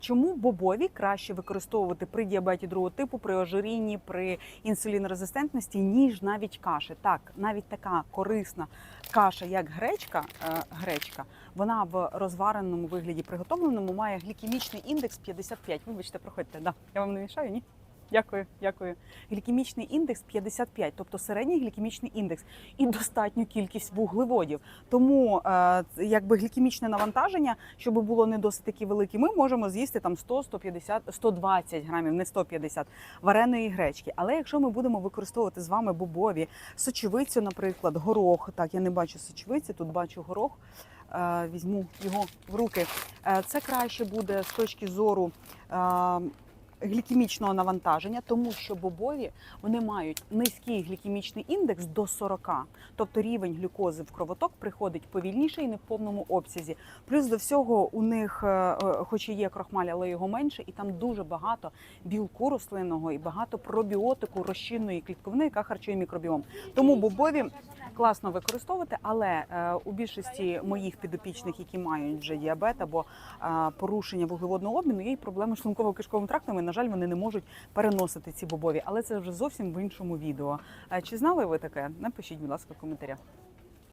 Чому бобові краще використовувати при діабеті другого типу, при ожирінні, при інсулінорезистентності, ніж навіть каші? Так, навіть така корисна каша, як гречка, е, гречка, вона в розвареному вигляді приготовленому має глікемічний індекс 55. Вибачте, проходьте. Да. Я вам не мішаю, ні? Дякую, дякую. Глікемічний індекс 55, тобто середній глікемічний індекс і достатню кількість вуглеводів. Тому е, якби глікемічне навантаження, щоб було не досить таки велике, ми можемо з'їсти там 100, 150, 120 грамів, не 150 вареної гречки. Але якщо ми будемо використовувати з вами бобові сочевицю, наприклад, горох, так я не бачу сочевиці, тут бачу горох. Е, Візьму його в руки. Е, Це краще буде з точки зору глікемічного навантаження, тому що бобові вони мають низький глікемічний індекс до 40, тобто рівень глюкози в кровоток приходить повільніше і не в повному обсязі. Плюс до всього у них, е, е, хоч і є крохмаль, але його менше, і там дуже багато білку рослинного і багато пробіотику розчинної клітковини, яка харчує мікробіом. Тому бобові класно використовувати, але е, у більшості моїх підопічних, які мають вже діабет або порушення вуглеводного обміну, є й проблеми з шлунково-кишковим трактом. На жаль, вони не можуть переносити ці бобові, але це вже зовсім в іншому відео. Чи знали ви таке? Напишіть, будь ласка, в коментарях.